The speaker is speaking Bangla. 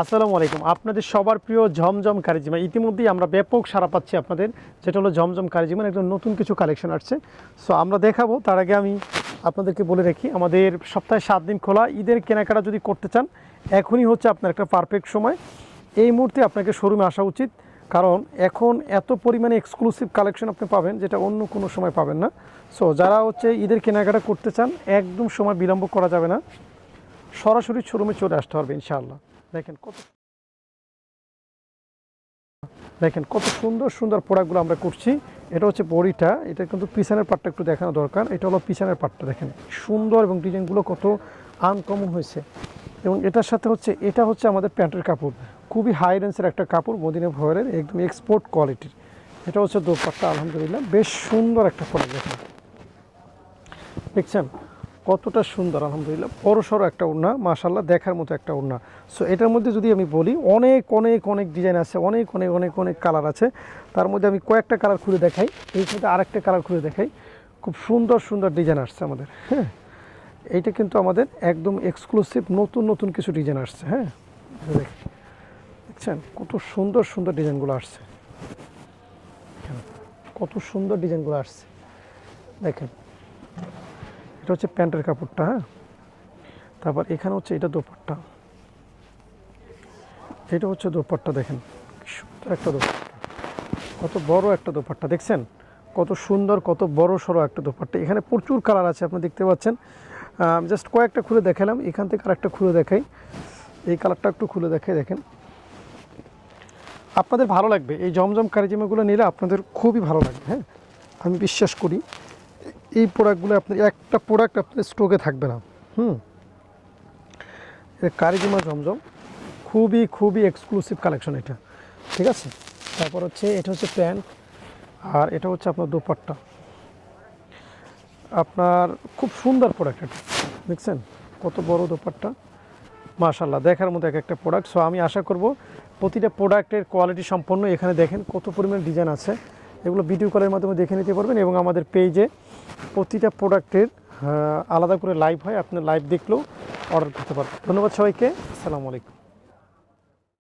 আসসালামু আলাইকুম। আপনাদের সবার প্রিয় ঝমঝম কারিজিমা ইতিমধ্যেই আমরা ব্যাপক সারা পাচ্ছি আপনাদের। যেটা হলো ঝমঝম কারিজিমান একদম নতুন কিছু কালেকশন আসছে। সো আমরা দেখাবো, তার আগে আমি আপনাদেরকে বলে রাখি, আমাদের সপ্তাহে সাত দিন খোলা। ঈদের কেনাকাটা যদি করতে চান, এখনই হচ্ছে আপনার একটা পারফেক্ট সময়। এই মুহূর্তে আপনাকে শোরুমে আসা উচিত। কারণ এখন এত পরিমাণে এক্সক্লুসিভ কালেকশন আপনি পাবেন, যেটা অন্য কোনো সময় পাবেন না। সো যারা হচ্ছে ঈদের কেনাকাটা করতে চান, একদম সময় বিলম্ব করা যাবে না। সরাসরি শোরুমে চলে আসতে হবে, ইনশাআল্লাহ। দেখেন কত দেখেন কত সুন্দর সুন্দর প্রোডাক্টগুলো আমরা করছি। এটা হচ্ছে বড়িটা, এটা কিন্তু পিছনের পাটটা একটু দেখানো দরকার। এটা হলো পিছনের পাটটা দেখেন। সুন্দর এবং ডিজাইনগুলো কত আনকমন হয়েছে। এবং এটার সাথে হচ্ছে, এটা হচ্ছে আমাদের প্যান্টের কাপড়। খুবই হাই রেঞ্জের একটা কাপড়, মদিনা ভয়ের, একদম এক্সপোর্ট কোয়ালিটির এটা হচ্ছে দোপাট্টা, আলহামদুলিল্লাহ। বেশ সুন্দর একটা প্রোডাক্ট দেখেন। দেখছেন? কতটা সুন্দর, আলহামদুলিল্লাহ। বড় সড়ো একটা ওড়না মাশাল্লাহ দেখার মতো একটা ওড়না সো এটার মধ্যে যদি আমি বলি, অনেক অনেক অনেক ডিজাইন আছে, অনেক অনেক অনেক অনেক কালার আছে। তার মধ্যে আমি কয়েকটা কালার খুলে দেখাই এই সাথে আরেকটা কালার খুলে দেখাই। খুব সুন্দর সুন্দর ডিজাইন আসছে আমাদের হ্যাঁ। এইটা কিন্তু আমাদের একদম এক্সক্লুসিভ নতুন নতুন কিছু ডিজাইন আসছে হ্যাঁ। দেখছেন? কত সুন্দর সুন্দর ডিজাইনগুলো আসছে। কত সুন্দর ডিজাইনগুলো আসছে। দেখেন এটা হচ্ছে প্যান্টের কাপড়টা হ্যাঁ? তারপর এখানে হচ্ছে এটা দোপাট্টা। এটা হচ্ছে দোপাট্টা, দেখেন একটা দোপাট্টা। কত বড় একটা দোপাট্টা, দেখছেন? কত সুন্দর, কত বড় সড়ো একটা দোপাট্টা। এখানে প্রচুর কালার আছে, আপনি দেখতে পাচ্ছেন। জাস্ট কয়েকটা খুলে দেখালাম, এখান থেকে আরেকটা খুলে দেখাই। এই কালারটা একটু খুলে দেখাই, দেখেন। আপনাদের ভালো লাগবে, এই জমজম কারিজিমাগুলো নিলে আপনাদের খুবই ভালো লাগবে হ্যাঁ? আমি বিশ্বাস করি। এই প্রোডাক্টগুলো আপনার একটা প্রোডাক্ট আপনার স্টকে থাকবে না। হুম? এটা কারিজিমা জমজম, খুবই খুবই এক্সক্লুসিভ কালেকশন এটা। ঠিক আছে? তারপর হচ্ছে, এটা হচ্ছে প্যান্ট, আর এটা হচ্ছে আপনার দোপাট্টা। আপনার খুব সুন্দর প্রোডাক্ট এটা। দেখছেন? কত বড় দোপাট্টা। মাশাল্লাহ দেখার মতো এক একটা প্রোডাক্ট সো আমি আশা করব প্রতিটা প্রোডাক্টের কোয়ালিটি সম্পন্ন। এখানে দেখেন কত পরিমাণ ডিজাইন আছে। এগুলো ভিডিও কলের মাধ্যমে দেখে নিতে পারবেন এবং আমাদের পেজে প্রতিটা প্রোডাক্টের আলাদা করে লাইভ হয়, আপনি লাইভ দেখলেও অর্ডার করতে পারবেন। ধন্যবাদ সবাইকে, আসসালামু আলাইকুম।